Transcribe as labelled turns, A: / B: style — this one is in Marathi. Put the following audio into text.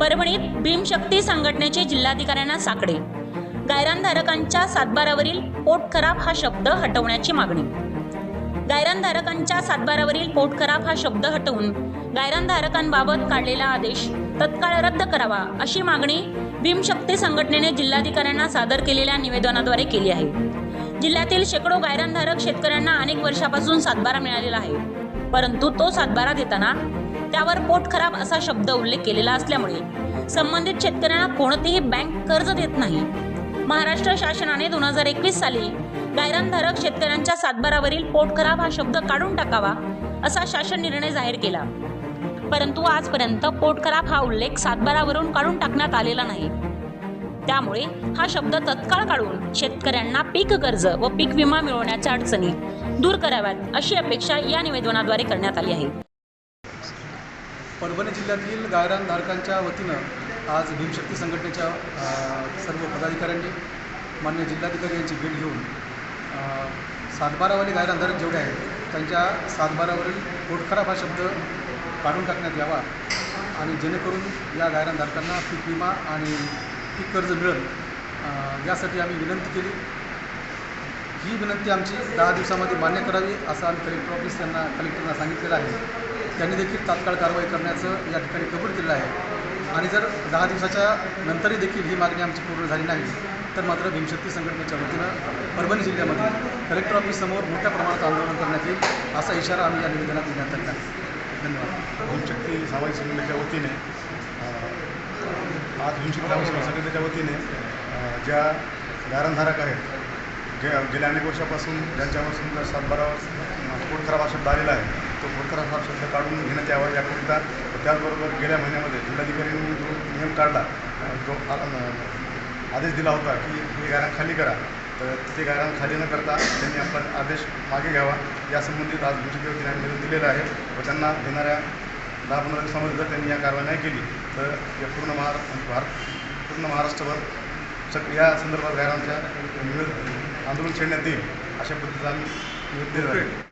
A: परभणीत भीमशक्ती संघटनेचे जिल्हाधिकाऱ्यांना साकडे. गायरानधारकांच्या सातबारावरील पोट खराब हा शब्द हटवण्याची मागणी. गायरानधारकांच्या सातबारावरील पोट खराब हा शब्द हटवून गायरानधारकांबाबत काढलेला आदेश तत्काळ रद्द करावा अशी मागणी भीमशक्ती संघटनेने जिल्हाधिकाऱ्यांना सादर केलेल्या निवेदनाद्वारे केली आहे. जिल्ह्यातील शेकडो गायरानधारक शेतकऱ्यांना अनेक वर्षापासून सातबारा मिळालेला आहे. परंतु तो सातबारा देताना त्यावर पोट खराब असा शब्द उल्लेख केलेला असल्यामुळे संबंधित शेतकऱ्यांना कोणतेही बँक कर्ज देत नाही. महाराष्ट्र शासनाने दोन हजार एकवीस साली गायरानधारक शेतकऱ्यांच्या सातबारावरील पोट खराब हा शब्द काढून टाकावा असा शासन निर्णय जाहीर केला. परंतु आजपर्यंत पोट खराब हा उल्लेख सातबारावरून काढून टाकण्यात आलेला नाही. त्यामुळे हा शब्द तत्काळ काढून शेतकऱ्यांना पीक कर्ज व पीक विमा मिळवण्याच्या अडचणी दूर कराव्यात अशी अपेक्षा या निवेदनाद्वारे करण्यात आली आहे.
B: परभणी जिल्ह्यातील गायरानधारकांच्या वतीनं आज भीमशक्ती संघटनेच्या सर्व पदाधिकाऱ्यांनी मान्य जिल्हाधिकारी यांची भेट घेऊन अ, सातबारावाले गायरानधारक जेवढे आहेत त्यांच्या सातबारावरील पोटखराब हा शब्द काढून टाकण्यात यावा आणि जेणेकरून या गायरानधारकांना पीक विमा आणि पीक कर्ज मिळेल यासाठी आम्ही विनंती केली. ही विनंती आमची दहा दिवसामध्ये मान्य करावी असं आम्ही कलेक्टर ऑफिस त्यांना कलेक्टरना सांगितलेलं आहे. त्यांनी देखील तात्काळ कारवाई करण्याचं या ठिकाणी कबूल केलं आहे. आणि जर दहा दिवसाच्या नंतरही देखील ही मागणी आमची पूर्ण झाली नाही तर मात्र भीमशक्ती संघटनेच्या वतीनं परभणी जिल्ह्यामध्ये कलेक्टर ऑफिससमोर मोठ्या प्रमाणात आंदोलन करण्यात येईल असा इशारा आम्ही या निवेदनात देण्यात आलेला आहे. धन्यवाद.
C: भीमशक्ती सामाजिक संघटनेच्या वतीने आज भीमशक्ती सामाजिक संघटनेच्या वतीने ज्या गारणधारक आहेत जे गेल्या अनेक वर्षापासून ज्यांच्यापासून समजा सातबारावर पोट खराब हा शब्द आलेला आहे तो खराब हा शब्द काढून घेण्यात यावा याकरिता त्याचबरोबर गेल्या महिन्यामध्ये जिल्हाधिकाऱ्यांनी जो नियम काढला जो आदेश दिला होता की ही गायरान खाली करा तर ते गायरान खाली न करता त्यांनी आपला आदेश मागे घ्यावा. या संबंधित आज वतीने आम्ही निवेदन दिलेलं आहे व त्यांना येणाऱ्या दहा पंधरा दिवसामध्ये जर त्यांनी या कारवाई नाही केली तर या पूर्ण महार भारत पूर्ण महाराष्ट्रभर सग या संदर्भात गायरांच्या निवेदन आंदोलन छेडण्यात येईल अशा पद्धतीचं आम्ही निवेदन